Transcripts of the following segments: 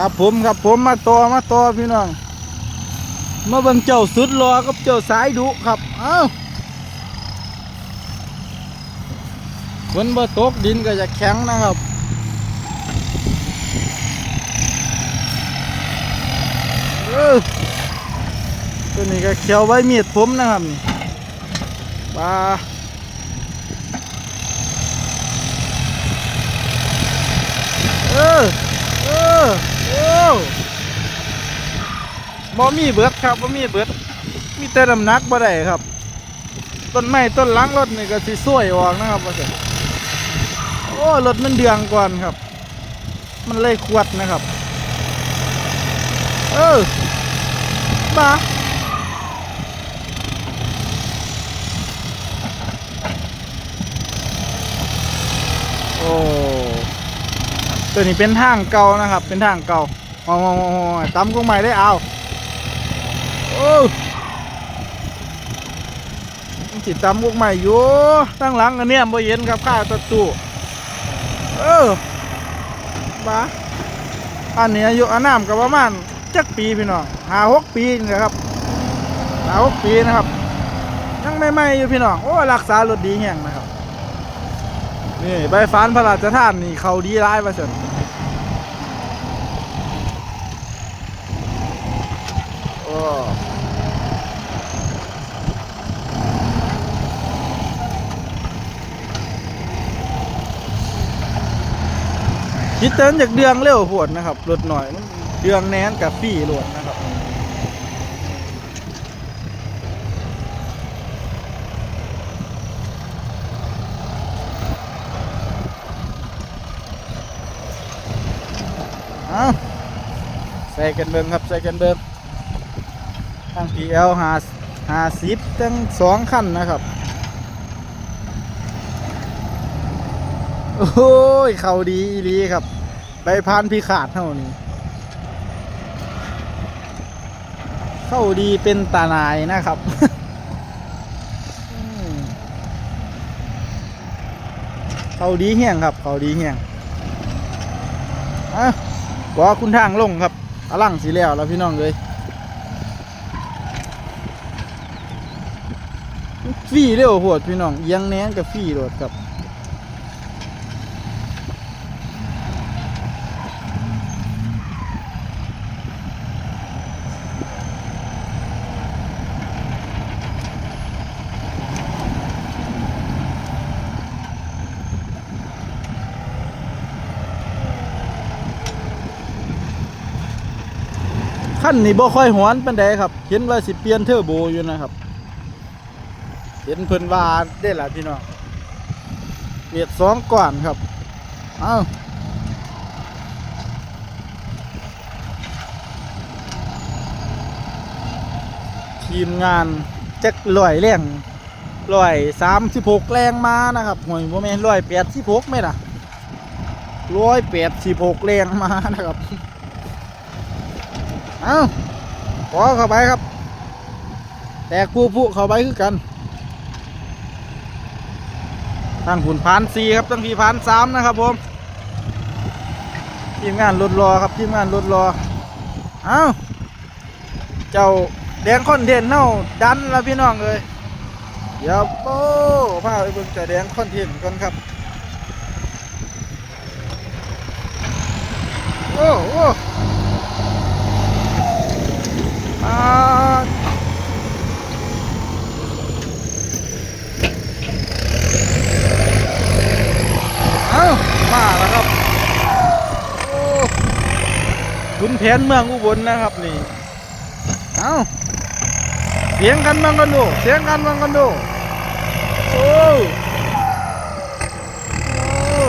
ครับผมครับผมมาต่อมาต่อพี่น้องมาบิ่งเจ้าสุดรอกับเจ้าสายดุครับเอ้าฝนบ่ตกดินก็จะแข็งนะครับเออตัวนี้ก็เขียวไว้มีดผมนะครับนี่ปลาเออเออ โอ้บ่มีเบิดครับบ่มีเบิด มีแต่น้ำหนักบ่ได้ครับ ต้นไม้ต้นล้างรถนี่ก็สิสวยออกนะครับว่าซั่นโอ้รถมันเดืองก่อนครับ มันเลยขวดนะครับ เออมา ตัวนี้เป็นทางเก่านะครับ เป็นทางเก่าโอ้โหตำกุ้งใหม่ได้เอาโอ้มันสิตำกุ้งใหม่อยู่ตั้งหลังอันเนี้ยบ่เย็นครับข้าตะตูเออมาอันนี้อายุอานามกับประมาณจักปีพี่น้องหาหกปีนี่แหละครับหาหกปีนะครับยังไม่ไม่อยู่พี่น้องโอ้รักษารถดีแห่งนะครับนี่ใบฟานพระราชทานนี่เขาดีร้ายประเสริฐ คิดเตินจากเดืองเร็วโหดนะครับรถหน่อยเดืองแนนกับฟี่รถนะครับใส่กันเบิ่งครับใส่กันเบิ่ง ทาง PL หาหาสิบทั้งสองขั้นนะครับ โอ้ย เขาดีอีลีครับใบพานพิขาดเท่านี้ เข้าดีเป็นตาหนายนะครับเขาดีเหี้ยงครับ เขาดีเหี้ยงอะบอกคุณทางลงครับอลังสีแล้วแล้วพี่น้องเลย รีเร็วโหดพี่น้องยังแหนนกับฟรีโหดครับขั้นนี้บ่ค่อยหวนเปันใดครับ เห็นว่าสิเปลี่ยนเทอร์โบอยู่นะครับ เห็นเพิ่นว่าได้ล่ะพี่น้องเบียดสองก่อนครับ เอ้าทีมงานจักลอยแรงลอยสามสิบหกแรงมานะครับหวยบ่าแม่ลอยแปดสิบหกไหมล่ะร้อยแปดสิบหกแรงมานะครับ เอ้าขอเข้าไปครับ แตกผู้ผู้เข้าไปคือกัน ตั้งหุ่นพานสี่ครับตั้งพี่พานสามนะครับผมทีมงานรถรอครับทีมงานรถรอเอ้าเจ้าแดงคอนเทนต์เน่าดันแล้วพี่น้องเลยเดี๋ยวโป้พาไปเบิ่งเจ้าแดงคอนเทนต์ก่อนครับโอ้โอ้อ่าเอ้ามาแล้วครับ โอ้ ขุนแผนเมืองอุบลนะครับนี่ เอ้าเสียงกันบ้างกันดู เสียงกันบ้างกันดู โอ้โอ้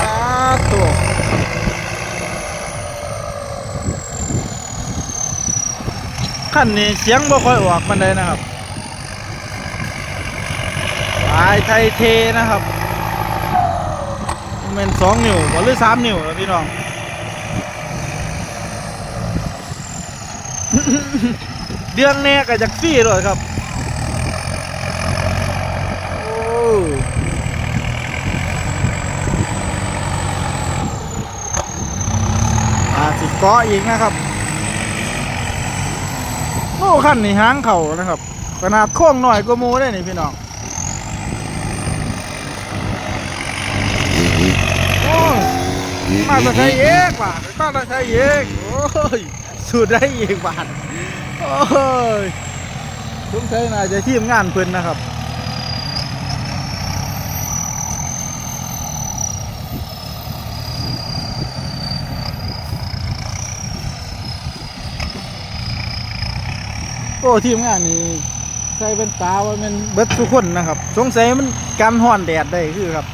อาตัว ขั้นนี้เสียงบ่ค่อยออกมันเลยนะครับปลายไทยเทนะครับเป็นสองนิ้วหรือสามนิ้วแล้วพี่น้องเดือนแน่ก็จากฟรีเลยครับโอ้อาสิเกาะอีกนะครับ โอ้ขั้นนี่หางเข่านะครับ ขนาดโค้งหน่อยก็มูได้นี่พี่น้องโอ้มาตะไคร้เอกบาทมาตะไคร้เอกโอ้ยสุดได้อีกบาทโอ้ยสงสัยน่าจะทีมงานเพิ่นนะครับ โอ้ทีมงานนี่ใส่เป็นตาว่ามันเบิดทุกคนนะครับ สงสัยมันกันห้อนแดดได้คือครับ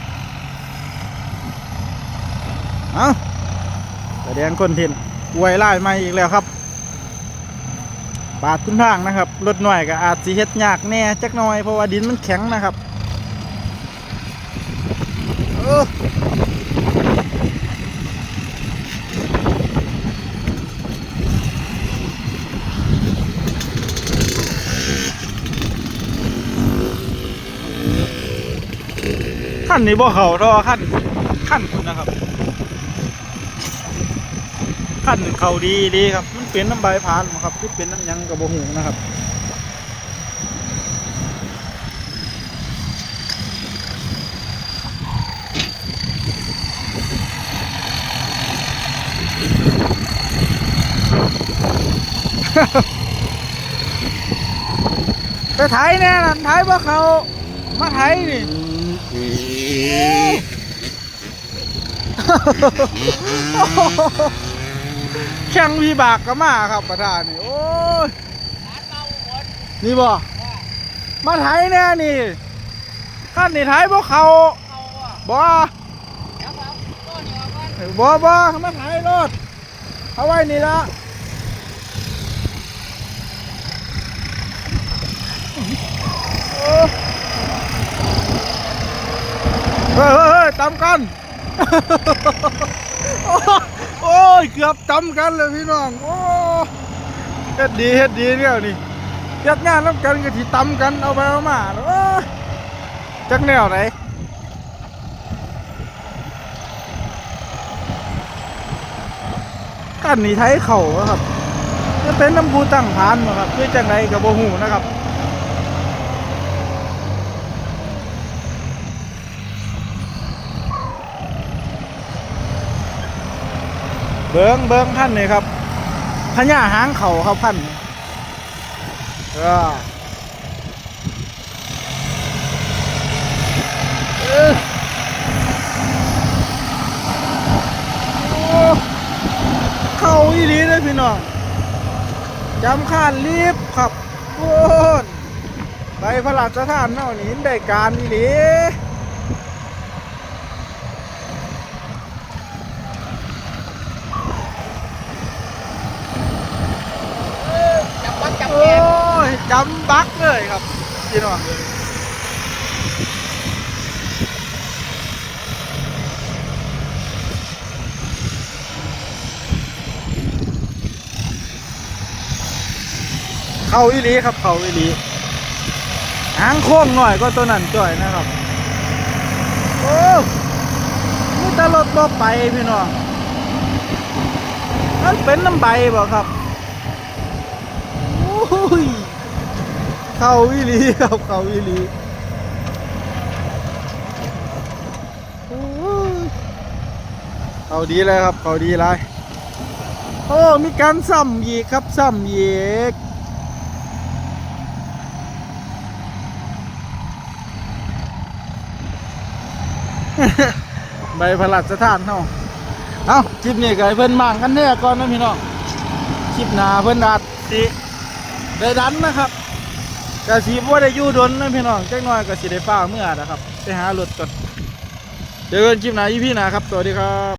เอาแสดงคนเทนอวยไล่มาอีกแล้วครับ ปาดคุณทางนะครับรถหน่อยก็อาจสิเฮ็ดยากแน่จักหน่อยเพราะว่าดินมันแข็งนะครับ เออ ขั้นนี้บ่เขารอขั้นขั้นคุณนะครับขั้นเขาดีดีครับ มันเป็นน้ำใบพานครับที่เป็นน้ำยังกับโบหูนะครับไปไถแน่นั่นไถบ่เขามาไถนี่ แข่งวีบากก็มาครับประธานนี่โอ้ยนี่บ่มาไถแน่นี่ขั้นนี่ไถบ่เขาบ่บ่บ่มาไถรถเอาไว้นี่ละ เฮ้ยเฮ้ยเฮ้ยตามกัน โอ้ยเกือบจำกันเลยพี่น้อง โอ้เฮ็ดดีเฮ็ดดีเนี่ยนี่เฮ็ดงานน้ำกันก็ที่ตำกันเอาไปเอามาโอ้จักแนวไหนกันนี่ไทยเข่าครับจะเป็นน้ำบูตั้งฐานบ่ครับคือจังไรกับโบหูนะครับ เบิ้งเบิ้งพันนี่ครับพญาหางเข่าครับพันนี่เออเออโอ้เข้าอีหลีเลยพี่น้องจำข้านรีบครับโอ้นไปพระราชทานเน่านี้ได้การอีหลี จับวัดจับ โอ้ แก จำบักเลยครับพี่น้องเลยเข้าอีลีครับเข้าอีลีหางโค้งหน่อยก็ตัวนั้นจ่อยนะครับ โอ้นี่ตลดบ่ไปพี่น้องมันเป็นน้ำใบบ่ครับโอ้ย เข้าอีหลีครับเข้าอีหลีโอ้เขาดีเลยครับเขาดีเลยโอ้มีการซ้ำยีกครับซ้ำยีกใบพลัดสถานเฮาเอาคลิปนี้ก็ให้เพิ่นมางกันแน่ก่อนนะพี่น้อง คลิปหน้าเพิ่นอาจสิได้ดันนะครับ กะสีบ่ได้ยู่ดนนะพี่น้องจักหน่อยกะสีได้ฟ้าเมื่อนะครับ ไปหารถก่อนเจอกันคลิปหน้าอีพีหน้าครับ สวัสดีครับ